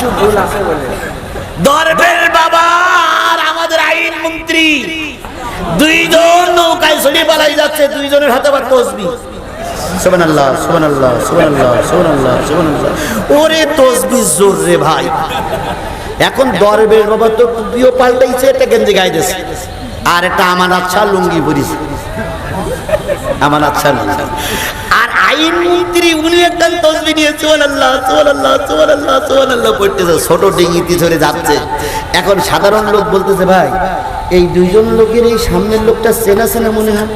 কিছু ভুল আছে বলে। দরবের বাবা আমাদের আইন মন্ত্রী। দুইজন নৌকায় চড়ে পালাই যাচ্ছে, দুইজনের হাতে আবার তসবি। আমার আচ্ছা আচ্ছা আর আইন মন্ত্রী, উনি একটা তসবি নিয়ে সুবহানাল্লাহ সুবহানাল্লাহ সুবহানাল্লাহ সুবহানাল্লাহ পড়তেছে, ছোট ডিঙিতে ধরে যাচ্ছে। এখন সাধারণ লোক বলতেছে, ভাই, এই দুইজন লোকের এই সামনের লোকটা চেনা চেনা মনে হয়?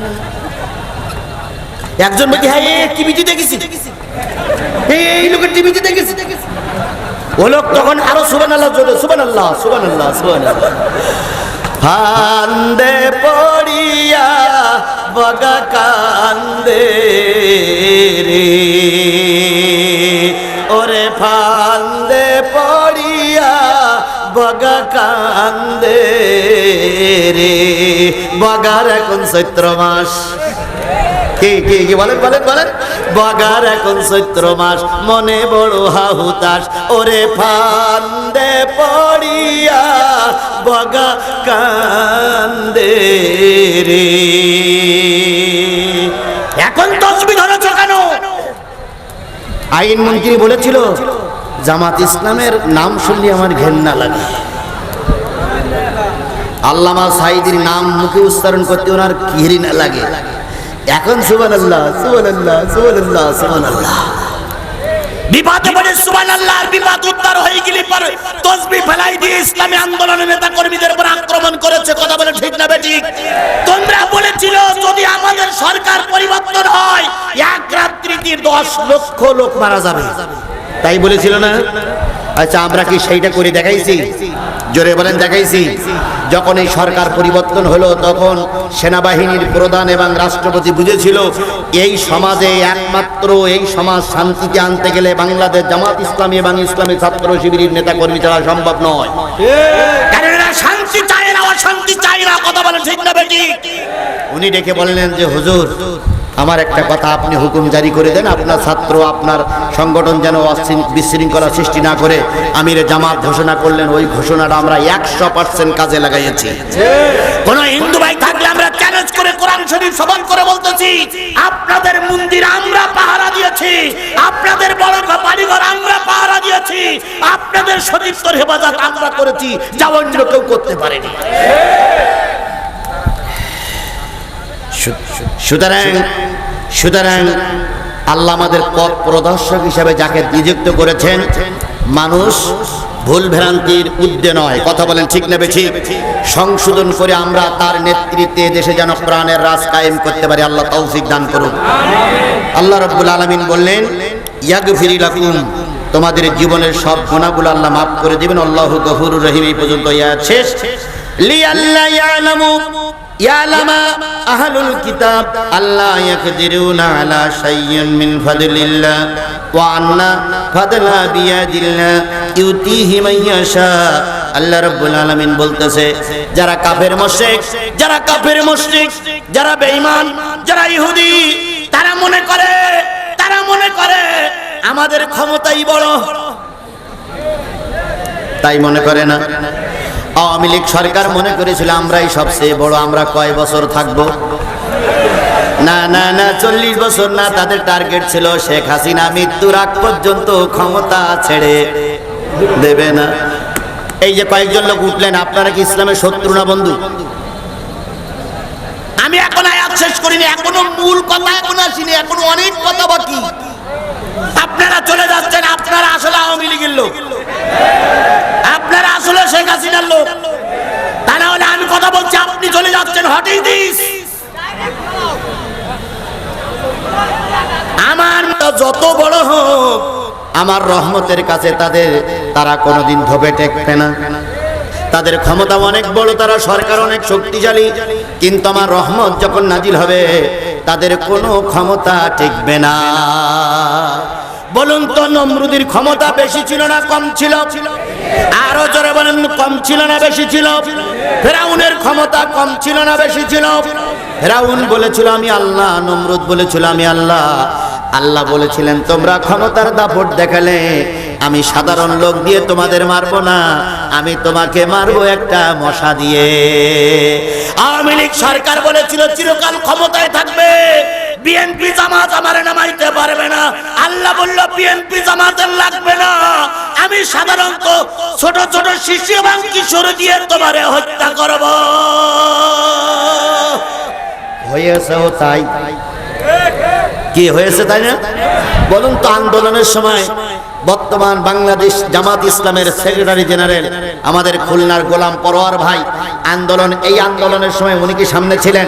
একজন বলছে হ্যাঁ এই টিভিতে দেখেছি। এই লোকের টিভিতে দেখেছি। ও লোক তখন আরও সুবান আল্লাহ জোরে সুবান আল্লাহ সুবান আল্লাহ সুবান আল্লাহ ফান্দে পড়িয়া বগা কান্দে রে। ওরে ফান্দে পড়িয়া বগা কান্দে রে। বগার এখন চৈত্র মাস। কি কি কি বলেন বলেন বলেন? বগার এখন চৈত্র মাস, মনে বড় হাহুতাস ওরে ফান্দে পড়িয়া বগা কান্দে রে। এখন তসবি ধরেছ কেন? আইন মন্ত্রী বলেছিল, জামাত ইসলামের নাম শুনলে আমার ঘেন্না লাগে। আল্লামা সাইদির নাম মুখে উচ্চারণ করতে ওনার ঘৃণা লাগে। এখন সুবান আল্লাহ সুবান আল্লাহ সুবান আল্লাহ সুবান আল্লাহ বিবাদে পড়ে সুবান আল্লাহর বিবাদ উত্তর হয়ে গেলে পরে তসবি ফেলাই দিয়ে ইসলামী আন্দোলনের নেতা কর্মীদের উপর আক্রমণ করেছে, কথা বলে ঠিক না বেটি তোমরা বলেছিল, যদি আমাদের সরকার পরিবর্তন হয়, এক রাত্রিতে দশ লক্ষ লোক মারা যাবে। তাই বলেছিল না? আচ্ছা আমরা কি সেইটা করে দেখাইছি? জোরে বলেন, দেখাইছি। যখন এই সরকার পরিবর্তন হলো, তখন সেনাবাহিনীর প্রধান এবং রাষ্ট্রপতি বুঝেছিল, এই সমাজে একমাত্র এই সমাজ শান্তিতে আনতে গেলে বাংলাদেশ জামাত ইসলামী এবং ইসলামী ছাত্র শিবিরের নেতা কর্মী ছাড়া সম্ভব নয়। কারণ শান্তি কথা উনি ডেকে বললেন যে, হুজুর আমার একটা কথা আপনি হুকুম জারি করে দেন আপনার ছাত্র আপনার সংগঠন যেন বিশৃঙ্খলা সৃষ্টি না করে। আমির জামাত ঘোষণা করলেন ওই ঘোষণাটা আমরা একশো পার্সেন্ট কাজে লাগাইছি কোন হিন্দু ভাই থাকলে আমরা চ্যালেঞ্জ করে কোরআন শরীফ সবল করে বলতেছি আপনাদের মন্দির আমরা পাহারা দিয়েছি আপনাদের বড় ঘর, বাড়িঘর আমরা পাহারা দিয়েছি আপনাদের সতীর্থর হেফাজত আমরা করেছি যা অন্য কেউ করতে পারেনি। সুতরাং সুতরাং আল্লাহ আমাদের পথ প্রদর্শক হিসাবে যাকে নিযুক্ত করেছেন মানুষ ভুল ভ্রান্তির উদ্দে নয়। কথা বলেন ঠিক নেবে ঠিক সংশোধন করে আমরা তার নেতৃত্বে দেশে যেন প্রাণের রাজ কায়েম করতে পারি। আল্লাহ তৌফিক দান করুন। আল্লাহ রব্বুল আলমিন বললেন ইয়াগফিরি লাকুম। তোমাদের জীবনের সব গুণাগুলো আল্লাহ মাফ করে দিবেন। আল্লাহ গফুরুর রহিম এই পর্যন্ত ইয়া শেষ। লিয়াল্লা ইয়ালামু কিতাব, আল্লাহ আলা আল্লাহ বলতেছে, যারা কাফের মুশরিক, যারা কাফের মুশরিক, যারা বেঈমান, যারা ইহুদি, তারা মনে করে, তারা মনে করে, আমাদের ক্ষমতাই বড়। তাই মনে করে না। আওয়ামী লীগ সরকার মনে করেছিল, আমরাই সবচেয়ে বড়, আমরা কয় বছর থাকব? না না না, চল্লিশ বছর না, তাদের টার্গেট ছিল শেখ হাসিনা মৃত্যুর আগ পর্যন্ত ক্ষমতা ছেড়ে দেবে না। এই যে কয়েকজন লোক উঠলেন, আপনারা কি ইসলামের শত্রু না বন্ধু? আমি এখন আয়াত শেষ করিনি, এখনও মূল কথা এখনও আসিনি, এখনও অনেক কথা বাকি। আপনারা চলে যাচ্ছেন, আপনারা আসলে আওয়ামী লীগের লোক। আপনারা আসলে শেখ হাসিনার লোক। তা না হলে আমি কথা বলছি, আপনি চলে যাচ্ছেন হটেই দিস আমার যত বড় হোক, আমার রহমতের কাছে তাদের, তারা কোনোদিন ধোপে টেকবে না। তাদের ক্ষমতা অনেক বড়, তারা সরকার অনেক শক্তিশালী। কিন্তু আমার রহমত যখন নাজিল হবে তাদের কোনো ক্ষমতা টিকবে না। বলুন তো, নমরুদির ক্ষমতা বেশি ছিল না কম ছিল? আরও জোরে বলেন, কম ছিল না বেশি ছিল? ফেরাউনের ক্ষমতা কম ছিল না বেশি ছিল? ফেরাউন বলেছিল, আমি আল্লাহ। নমরুদ বলেছিল, আমি আল্লাহ। আল্লাহ বলেছিলেন, তোমরা ক্ষমতার দাপট দেখালে আমি সাধারণ লোক দিয়ে তোমাদের মারবো না, আমি তোমাকে মারবো একটা মশা দিয়ে। আওয়ামী লীগ সরকার বলেছিল, চিরকাল ক্ষমতায় থাকবে বিএনপি জামাত আমারে নামাইতে পারবে না। আল্লাহ বলল বিএনপি জামাতের লাগবে না। আমি সাধারণত ছোট ছোট শিশু এবং কিশোর দিয়ে তোমারে হত্যা করব। হয়েছেও তাই। কি হয়েছে তাই না? বলুন তো আন্দোলনের সময় বর্তমান বাংলাদেশ জামাত ইসলামের সেক্রেটারি জেনারেল, আমাদের খুলনার গোলাম পরোয়ার ভাই, আন্দোলন, এই আন্দোলনের সময় উনি কি সামনে ছিলেন?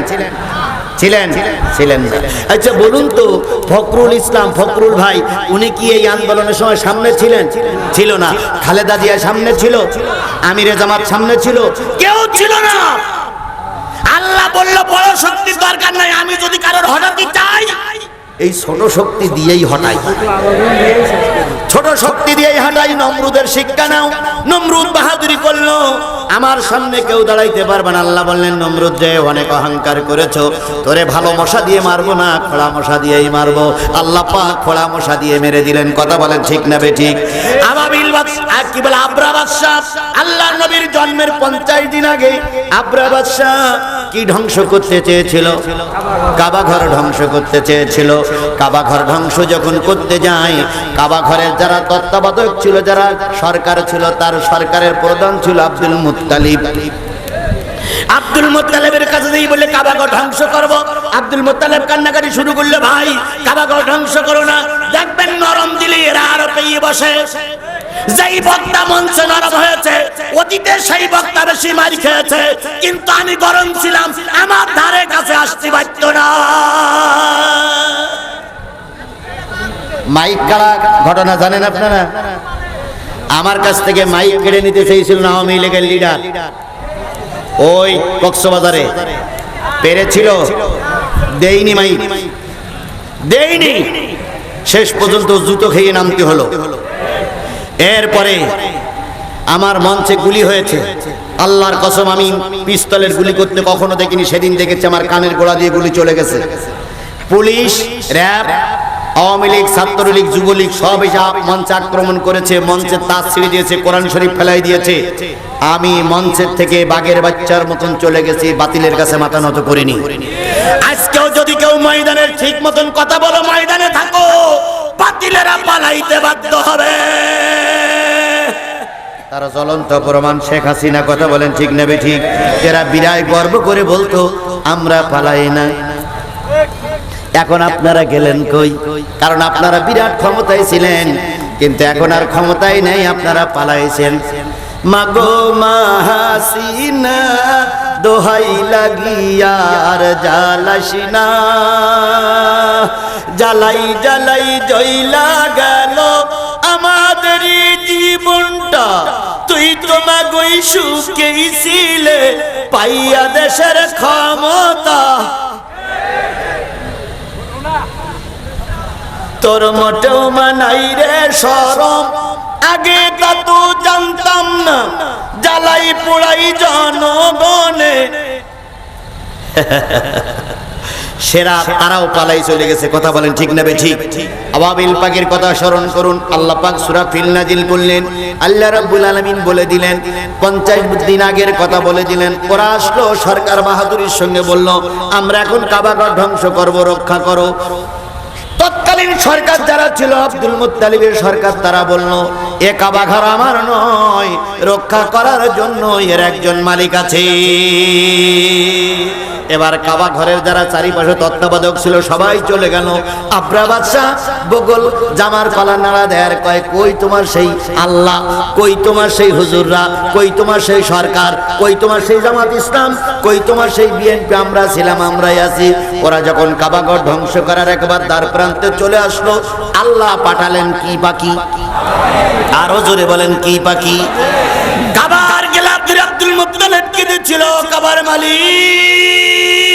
ছিলেন? ছিলেন আচ্ছা বলুন তো, ফখরুল ইসলাম, ফখরুল ভাই, উনি কি এই আন্দোলনের সময় সামনে ছিলেন? ছিল না। খালেদা জিয়া সামনে ছিল? আমিরে জামাত সামনে ছিল? কেউ ছিল না। আল্লাহ বলল, বড় শক্তির দরকার নাই, আমি যদি কারোর হঠাৎ চাই, এই ছোট শক্তি দিয়েই হটাই। ছোট শক্তি দিয়েই হাঁটাই নমরুদের শিক্ষা নাও। নমরুদ বাহাদুরি করল। আমার সামনে কেউ দাঁড়াইতে পারবে না। আল্লাহ বললেন, নমরুদ যে অনেক অহংকার করেছ, তোরে ভালো মশা দিয়ে মারবো না খোড়া মশা দিয়েই মারবো। আল্লাহ পাক খোড়া মশা দিয়ে মেরে দিলেন। কথা বলেন ঠিক না বে ঠিক? আবাবিল আর কি বলে, আব্রা বাদশাহ আল্লাহ নবীর জন্মের পঞ্চাশ দিন আগে আব্রা বাদশাহ কি ধ্বংস করতে চেয়েছিল? কাবা ঘর ধ্বংস করতে চেয়েছিল। কাবা ঘর ধ্বংস যখন করতে যায় কাবা ঘরের যারা তত্ত্বাবধায়ক ছিল, যারা সরকার ছিল, তার সরকারের প্রধান ছিল আব্দুল মুত্তালিব। আব্দুল মোত্তালেবের কাছে দিয়ে বলে কাবাগর ধ্বংস করব। আব্দুল মোত্তালেব কান্নাকাটি শুরু করলে, ভাই কাবাগর ধ্বংস করো না। দেখবেন নরম দিলে এরা আরও পেয়ে বসে। যেই বক্তা মঞ্চে নরম হয়েছে, অতীতে সেই বক্তা বেশি মার খেয়েছে। কিন্তু আমি গরম ছিলাম মাইক কারা? ঘটনা জানেন আপনারা? আমার কাছ থেকে মাইক কেড়ে নিতে চেয়েছিল না আওয়ামী লীগের লিডার ওই কক্সবাজারে। পেরেছিল? দেইনি মাইক। দেইনি শেষ পর্যন্ত জুতো খেয়ে নামতে হলো। এরপরে আমার মঞ্চে গুলি হয়েছে। আল্লাহর কসম, আমি পিস্তলের গুলি করতে কখনো দেখিনি। সেদিন দেখেছি আমার কানের গোড়া দিয়ে গুলি চলে গেছে। Police, RAB Awami League Chhatra League Jubo League সব এসে মঞ্চে আক্রমণ করেছে মঞ্চের তাস ছিঁড়ে দিয়েছে কোরআন শরীফ ফেলাই দিয়েছে। আমি মঞ্চের থেকে বাঘের বাচ্চার মতন চলে গেছি বাতিলের কাছে মাথা নত করিনি। আজকেও যদি কেউ ময়দানের ঠিক মতন কথা বলো ময়দানে থাকো। বাতিলেরা পালাইতে বাধ্য হবে। তারা জ্বলন্ত প্রমাণ শেখ হাসিনা কথা বলেন ঠিক নেবে ঠিক? এরা বিরায় গর্ব করে বলতো আমরা পালাই না। এখন আপনারা গেলেন কই? কারণ আপনারা বিরাট ক্ষমতায় ছিলেন, কিন্তু এখন আর ক্ষমতায় নেই, আপনারা পালাইছেন। মাগো মাহাসিনা, দোহাই লাগিয়ার জালাসিনা জ্বালাই জ্বালাই জইলা গেল আমাদের জীবনটা। তুই তোমা গই সুখেই ছিলে, পাইয়া দেশের ক্ষমতা। তোর মোটেও মানাই রে সরম আগে তা তো জানতাম না, জ্বালাই পোড়াই জনগণে। সেরা তারাও পালাই চলে গেছে, কথা বলেন ঠিক নেবে ঠিক আবাবিল পাকের কথা স্মরণ করুন, আল্লাহ পাক সূরা ফিল নাজিল করলেন। আল্লাহ রাব্বুল আলামিন বলে দিলেন 50 দিন আগের কথা বলে দিলেন। ওরা আসলো সরকার বাহাদুরির সঙ্গে বলল, আমরা এখন কাবাগর ধ্বংস করব, রক্ষা করো। তৎকালীন সরকার যারা ছিল, আব্দুল মুতালিবের সরকার, তারা বলল, এ কাবা ঘর আমার নয়, রক্ষা করার জন্য এর একজন মালিক আছে। এবার কাবা ঘরের যারা চারিপাশে তত্ত্বাবধায়ক ছিল, সবাই চলে গেল। আব্রা বাদশাহ বগল জামার পালা নাড়া দেয়ার কয়, কই তোমার সেই আল্লাহ? কই তোমার সেই হুজুররা? কই তোমার সেই সরকার? কই তোমার সেই জামাত ইসলাম? কই তোমার সেই বিএনপি? আমরা ছিলাম, আমরাই আছি। ওরা যখন কাবাগর ধ্বংস করার একবার দ্বার প্রান্তে চলে আসলো, আল্লাহ পাঠালেন, কি পাখি আরও জোরে বলেন, কি পাখি কাবার গেলে আব্দুল মুত্তালিব কেঁদেছিল কাবার মালিক।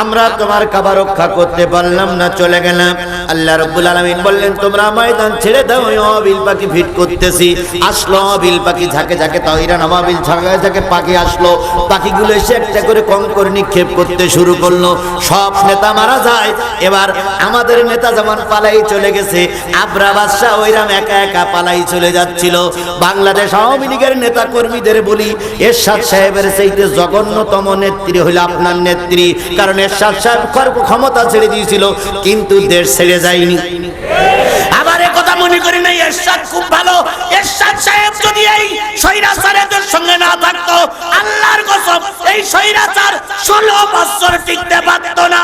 আমরা তোমার কাবা রক্ষা করতে পারলাম না, চলে গেলাম। আল্লাহ রব্বুল আলামিন বললেন, তোমরা ময়দান ছেড়ে দাও অবিল পাখি ফিট করতেছি। আসলো অবিল পাখি, ঝাঁকে ঝাঁকে তাও ইরান অবিল ঝাঁকে ঝাঁকে পাখি আসলো। পাখিগুলো এসে একটা করে কঙ্কর নিক্ষেপ করতে শুরু করল। সব নেতা মারা যায়। এবার আমাদের নেতা যেমন পালাই চলে গেছে, আবরা বাদশাহ ওইরাম একা একা পালাই চলে যাচ্ছিল। বাংলাদেশ আওয়ামী লীগের নেতা কর্মীদের বলি, এরশাদ সাহেবের সেইতে জঘন্যতম নেত্রী হইল আপনার নেত্রী। কারণ এরশাদ সাহেব ক্ষমতা ছেড়ে দিয়েছিল, কিন্তু দেশ ছেড়ে যায়নি। আবার মনে করি নাই, এরশাদ খুব ভালো। সাহেব যদি এই সঙ্গে না এই ষোলো বছর না।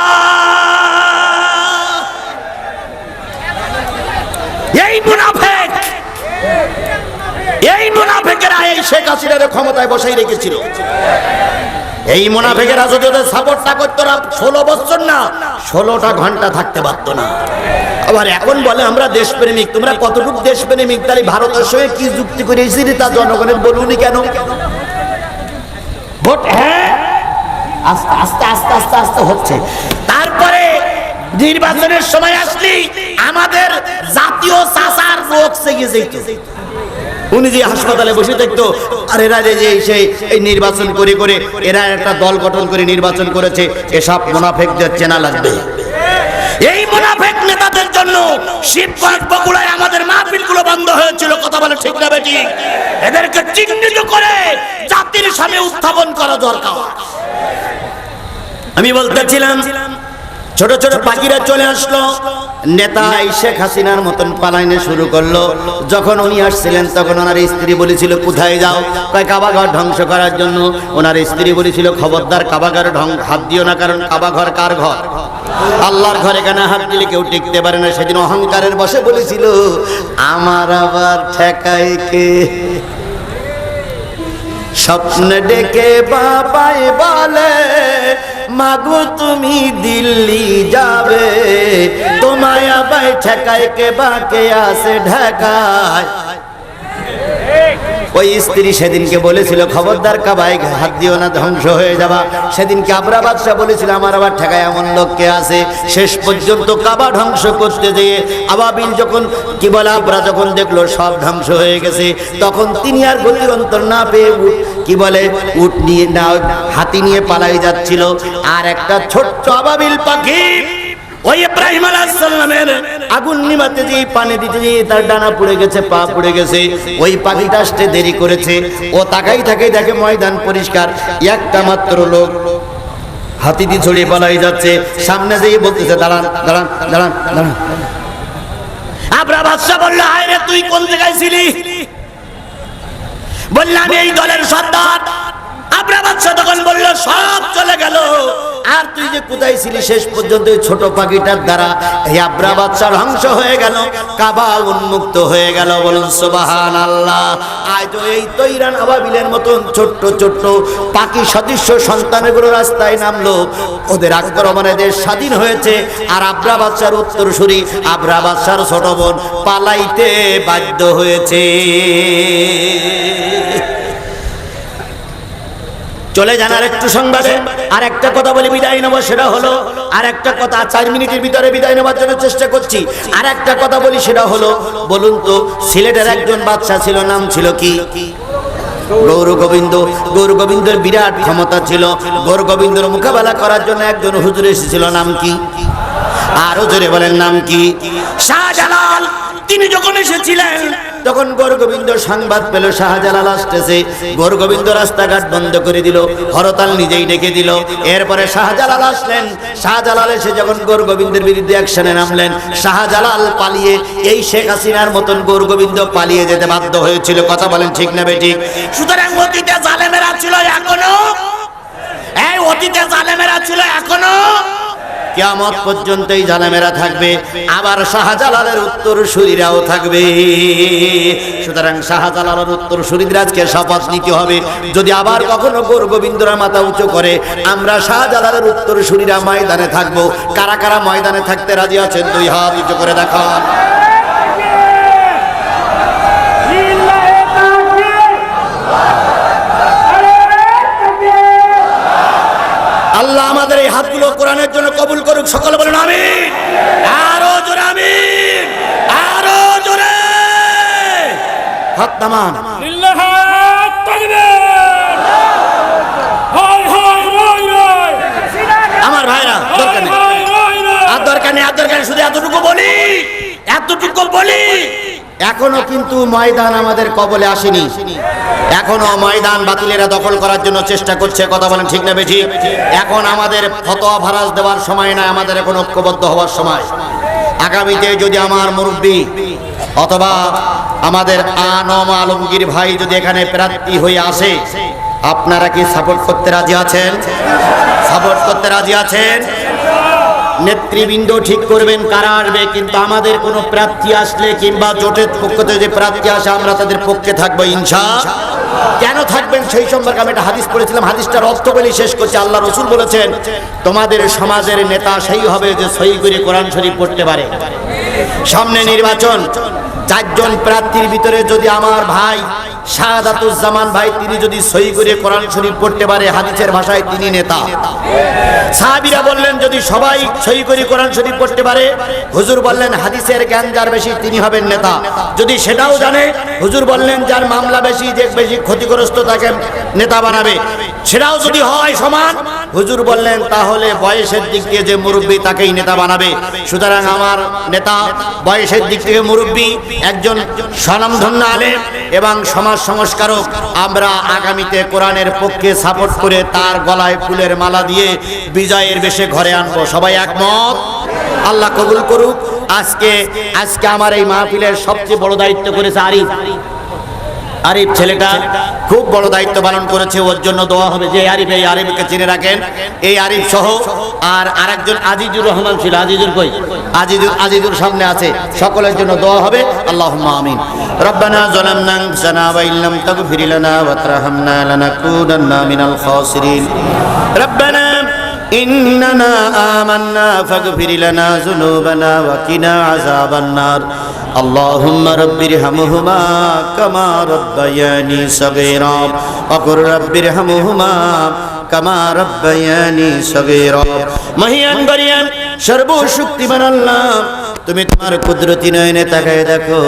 এই এই মুনাফেকেরা এই শেখ হাসিনার ক্ষমতায় বসাই রেখেছিল। এই মুনাফেকেরা যদি ওদের সাপোর্টটা করতো না ষোলো বছর না, ষোলোটা ঘণ্টা থাকতে পারতো না। আবার এখন বলে, আমরা দেশপ্রেমিক, তোমরা কতটুকু দেশপ্রেমিক, তাহলে ভারতের সঙ্গে কি যুক্তি করে এসেছি তা জনগণের বলুনি কেন? ভোট হ্যাঁ? আস্তে আস্তে আস্তে আস্তে আস্তে হচ্ছে। তারপরে নির্বাচনের সময় আসলি, আমাদের জাতীয় চাষার রোগ সেগে যেত। উনি যে হাসপাতালে বসে থাকতো, আর এরা যে যে এই নির্বাচন করে করে, এরা একটা দল গঠন করে নির্বাচন করেছে, এসব মুনাফেকদের চেনা লাগবে। এই মুনাফেক নেতাদের জন্য শিবগঞ্জ বগুড়ায় আমাদের মাহফিলগুলো বন্ধ হয়েছিল, কথা বলে ঠিক না বেটি এদেরকে চিহ্নিত করে জাতির সামনে উত্থাপন করা দরকার। আমি বলতেছিলাম, ছোট ছোট পাখিরা চলে আসলো নেতা শেখ হাসিনার মতন পালাইনে শুরু করল। যখন উনি আসছিলেন, তখন ওনার স্ত্রী বলেছিল, কোথায় যাও? কয়, কাবাঘর ধ্বংস করার জন্য। ওনার স্ত্রী বলেছিল, খবরদার, কাবাঘর ঢং হাত দিও না, কারণ কাবাঘর কার ঘর? আল্লাহর ঘরে কেন হাত দিলে কেউ টিকতে পারে না। সেদিন অহংকারের বসে বলেছিল, আমার আবার ঠেকায় কে? স্বপ্নে ডেকে বাবাই বলে মাগো তুমি দিল্লি যাবে। তোমায় আবাই ঠেকায় কে বাকে আসে ঢাকায়। ওই স্ত্রী সেদিনকে বলেছিল, খবরদার কাবাই হাত দিও না, ধ্বংস হয়ে যাবা। সেদিনকে আবরা বাদশাহ বলেছিল, আমার আবার ঠেকায় এমন লোককে আছে? শেষ পর্যন্ত কাবা ধ্বংস করতে যেয়ে আবাবিল যখন, কি বলে, আবরা যখন দেখল, সব ধ্বংস হয়ে গেছে, তখন তিনি আর গতি অন্তর না পেয়ে কি বলে উট নিয়ে, না, হাতি নিয়ে পালাই যাচ্ছিল। আর একটা ছোট্ট আবাবিল পাখি ওই ইব্রাহিম আলাইহিসসালামের আগুন নিমাতে যে পানি দিতে যে তার ডানা পুড়ে গেছে, পা পুড়ে গেছে, ওই পাখিটা আসতে দেরি করেছে। ও তাকাই থাকে দেখে ময়দান পরিষ্কার, একটা মাত্র লোক হাতি দিয়ে ছড়িয়ে পালাই যাচ্ছে। সামনে দিয়ে বলতেছে, দাঁড়ান দাঁড়ান দাঁড়ান দাঁড়ান। আবরা বাদশাহ বলল হায় রে, তুই কোন জায়গায় ছিলি? বললাম এই দলের সর্দার। আবরা বাদশাহ তখন বলল, সব চলে গেল। আর তুই যে কোথায় ছিলি শেষ পর্যন্ত ছোট পাখিটার দ্বারা, এই আবরা বাদশাহ ধ্বংস হয়ে গেল, কাবা উন্মুক্ত হয়ে গেল বলুন সুবাহান আল্লাহ আজ এই তৈরান আবাবিলের মতন ছোট্ট ছোট্ট পাখি সদৃশ্য সন্তানগুলো রাস্তায় নামলো। ওদের আক্রমণে দেশ স্বাধীন হয়েছে, আর আব্রা বাদশার উত্তরসূরি, আবরা বাদশার ছোট বোন পালাইতে বাধ্য হয়েছে। চলে যান আর একটু সংবাদে। আর একটা কথা বলে, বিদায় নেব, সেটা হলো আর একটা কথা চার মিনিটের ভিতরে বিদায় নেবার জন্য চেষ্টা করছি। আর একটা কথা বলি, সেটা হলো, বলুন তো, সিলেটের একজন বাচ্চা ছিল, নাম ছিল কি? গৌর গোবিন্দ। গৌর গোবিন্দের বিরাট ক্ষমতা ছিল। গৌর গোবিন্দর মোকাবেলা করার জন্য একজন হুজুর এসেছিল, নাম কি? আরও জোরে বলেন, নাম কি? শাহজালাল, তিনি যখন এসেছিলেন তখন গৌরগোবিন্দ সংবাদ পেল, শাহজালাল আসতেছে। গৌরগোবিন্দ রাস্তাঘাট বন্ধ করে দিল, হরতাল নিজেই ডেকে দিল। এরপরে শাহজালাল আসলেন। শাহজালাল এসে যখন গৌরগোবিন্দের বিরুদ্ধে অ্যাকশনে নামলেন, শাহজালাল পালিয়ে এই শেখ হাসিনার মতন গৌরগোবিন্দ পালিয়ে যেতে বাধ্য হয়েছিল। কথা বলেন ঠিক না বেঠিক? সুতরাং অতীতে জালেমেরা ছিল এখনও? এই অতীতে জালেমেরা ছিল এখনও? কিয়ামত পর্যন্ত এই থাকবে, আবার শাহজালালের উত্তর সুরিরাও থাকবে। সুতরাং শাহজালালের উত্তর সুরিদরাজকে শপথ নিতে হবে। যদি আবার কখনো গোর গোবিন্দরা মাথা উঁচু করে, আমরা শাহজালালের উত্তর সুরিরা ময়দানে থাকব। কারা কারা ময়দানে থাকতে রাজি আছেন দুই হাত উঁচু করে দেখান। কবুল করুক, সকল বলুন আমি আরও জোরে আমি আরও জোরে। হাত নামান। আমার ভাইরা, দরকার নেই। আর দরকার নেই, আর দরকার নেই, শুধু এতটুকু বলি এতটুকু বলি। এখনও কিন্তু ময়দান আমাদের কবলে আসেনি। এখনও ময়দান বাতিলেরা দখল করার জন্য চেষ্টা করছে, কথা বলেন ঠিক না বেঠিক এখন আমাদের ফতোয়া ভারাজ দেওয়ার সময় না আমাদের এখন ঐক্যবদ্ধ হওয়ার সময়। আগামীতে যদি আমার মুরব্বী অথবা আমাদের আনম আলমগীর ভাই যদি এখানে প্রার্থী হয়ে আসে, আপনারা কি সাপোর্ট করতে রাজি আছেন? সাপোর্ট করতে রাজি আছেন? নেতৃবৃন্দ ঠিক করবেন, কারা আসবে, কিন্তু আমাদের কোনো প্রার্থী আসলে কিংবা জোটের পক্ষ থেকে যে প্রার্থী আসে, আমরা তাদের পক্ষে থাকব, ইনশা কেন থাকবেন সেই সম্পর্কে আমি একটা হাদিস পড়েছিলাম, হাদিসটার অর্থ বলে শেষ করছে। আল্লাহ রসুল বলেছেন, তোমাদের সমাজের নেতা সেই হবে যে সই করে কোরআন শরীফ পড়তে পারে। সামনে নির্বাচন, চারজন প্রার্থীর ভিতরে যদি আমার ভাই ভাই, তিনি যদি সই করে কোরআন শরীফ পড়তে পারে, হাদিসের ভাষায় তিনি নেতা। সাহাবিরা বললেন, যদি সবাই সই করে কোরআন শরীফ পড়তে পারে, হুজুর বললেন, হাদিসের জ্ঞান যার বেশি, তিনি হবেন নেতা। যদি সেটাও জানে, হুজুর বললেন, যার মামলা বেশি, যে বেশি ক্ষতিগ্রস্ত, তাকে নেতা বানাবে। সেটাও যদি হয় সমান, হুজুর বললেন, তাহলে বয়সের দিক দিয়ে যে মুরব্বী, তাকেই নেতা বানাবে। সুতরাং আমার নেতা, বয়সের দিক থেকে মুরব্বী, একজন স্বনামধন্য আলেম এবং সমাজ সংস্কারক, আমরা আগামীতে কোরআনের পক্ষে সাপোর্ট করে তার গলায় ফুলের মালা দিয়ে বিজয়ের বেশে ঘরে আনব। সবাই একমত? আল্লাহ কবুল করুক। আজকে আজকে আমার এই মাহফিলের সবচেয়ে বড় দায়িত্ব করেছে আরিফ। আরিফ ছেলেটা খুব বড় দায়িত্ব পালন করেছে, ওর জন্য দোয়া হবে যে, আরিফ, এই আরিফকে চিনে রাখেন। এই আরিফ সহ, আর আরেকজন আজিজুর রহমান ছিল। আজিজুর কই? আজিজুর আজিজুর সামনে আছে সকলের জন্য দোয়া হবে আল্লাহুম্মা আমিন রব্বানা যালামনা আনফুসানা ওয়া ইল্লাম তাগফির লানা ওয়া তারহামনা লানাকুনান্না মিনাল খাসিরিন রব্বানা إننا آمنا فاغفر لنا ذنوبنا وقنا عذاب النار اللهم رب ارحمهما كما ربياني صغيرا وقل رب ارحمهما كما ربياني صغيرا মহিয়ান গরিয়ান সর্বশক্তিমান আল্লাহ। তুমি তোমার কুদরতি নয়নে তাকায় দেখো,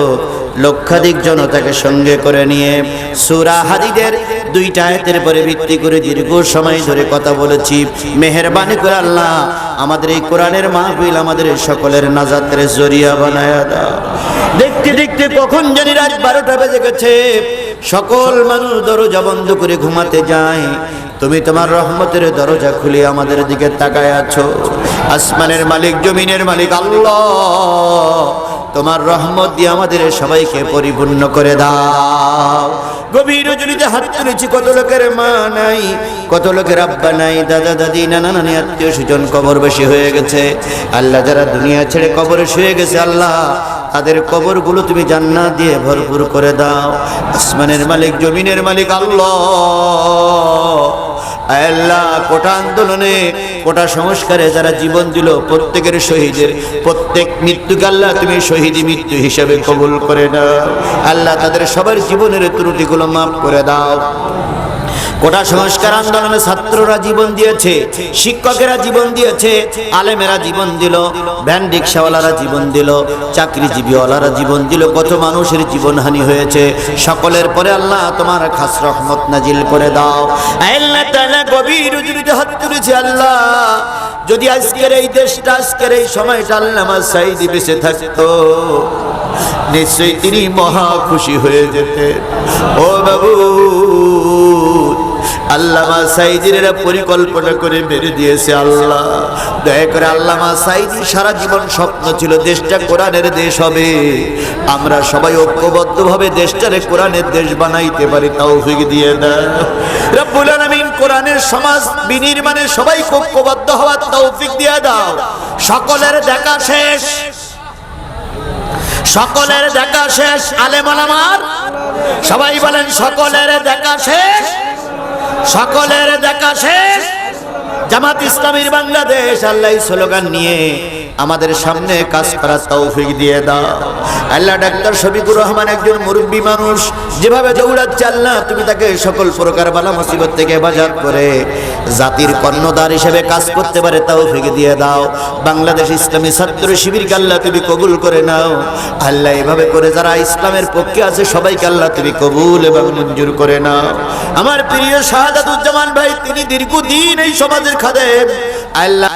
লক্ষাধিক জনতাকে সঙ্গে করে নিয়ে সুরা হাদিদের দুইটা আয়াতের পরে ভিত্তি করে দীর্ঘ সময় ধরে কথা বলেছি। মেহেরবানি করে আল্লাহ, আমাদের এই কোরআনের মাহফিল আমাদের সকলের নাজাতের জরিয়া বানায় দাও। দেখতে দেখতে কখন জানি রাত বারোটা বেজে গেছে। সকল মানুষ দরজা বন্ধ করে ঘুমাতে যায়। তুমি তোমার রহমতের দরজা খুলে আমাদের দিকে তাকায় আছো। আসমানের মালিক, জমিনের মালিক, আল্লাহ। তোমার রহমত দিয়ে আমাদের সবাইকে পরিপূর্ণ করে দাও। গভীর রজনীতে হাত তুলেছি, কত লোকের মা নাই, কত লোকের আব্বা নাই, দাদা, দাদি, নানা, নানি, আত্মীয় স্বজন কবর বেশি হয়ে গেছে। আল্লাহ যারা দুনিয়া ছেড়ে কবরে শুয়ে গেছে, আল্লাহ, তাদের কবরগুলো তুমি জান্নাত দিয়ে ভরপুর করে দাও। আসমানের মালিক, জমিনের মালিক, আল্লাহ। আল্লাহ, কোটা আন্দোলনে, কোটা সংস্কারে যারা জীবন দিল প্রত্যেকের শহীদের, প্রত্যেক মৃত্যুকে আল্লাহ তুমি শহীদি মৃত্যু হিসাবে কবুল করে দাও আল্লাহ তাদের সবার জীবনের ত্রুটিগুলো মাফ করে দাও। কোটা সংস্কার আন্দোলনে ছাত্ররা জীবন দিয়েছে, শিক্ষকেরা জীবন দিয়েছে, আলেমেরা জীবন দিল ভ্যান রিক্সাওয়ালারা জীবন দিল, চাকরিজীবীওয়ালারা জীবন দিল, কত মানুষের জীবনহানি হয়েছে। সকলের পরে আল্লাহ তোমার খাস রহমত নাজিল করে দাও। আল্লাহ হাত আল্লাহ। যদি আজকের এই দেশটা, আজকের এই সময়টা আল্লাহ সাইদি বেঁচে থাকতো, নিশ্চয়ই তিনি মহা খুশি হয়ে যেতেন। ও বাবু আল্লামা সাইদির পরিকল্পনা করে মেরে দিয়েছে আল্লাহ। দয়া করে আল্লামা সাইদি সারা জীবন স্বপ্ন ছিল, দেশটা কোরআনের দেশ হবে। আমরা সবাই ঐক্যবদ্ধভাবে দেশটারে কোরআনের দেশ বানাইতে পারি, তৌফিক দিয়ে দাও রব্বুল কোরআনের সমাজ বিনির্মাণে সবাই ঐক্যবদ্ধ হওয়ার তৌফিক দিয়ে দাও। সকলের দেখা শেষ। সকলের দেখা শেষ। আলেমান আমার সবাই বলেন, সকলের দেখা শেষ। সকলের দেখা শেষ। জামাত ইসলামীর বাংলাদেশ আল্লাহ স্লোগান নিয়ে আমাদের সামনে কাজ করার তৌফিক দিয়ে দাও। আল্লাহ ডাক্তার শফিকুর রহমান একজন মুরব্বী মানুষ। যেভাবে দৌড়াচ্ছে আল্লাহ, তুমি তাকে সকল প্রকার বালা মুসিবত থেকে বাজার করে জাতির কর্ণধার হিসেবে কাজ করতে পারে তাও ফেঁকে দিয়ে দাও। বাংলাদেশ ইসলামী ছাত্র শিবিরকে আল্লাহ তুমি কবুল করে নাও। আল্লাহ এভাবে করে যারা ইসলামের পক্ষে আছে, সবাইকে আল্লাহ তুমি কবুল এবং মঞ্জুর করে নাও। আমার প্রিয় শাহাদাতুজ্জামান ভাই, তিনি দীর্ঘদিন এই সমাজের খাদেম। আল্লাহ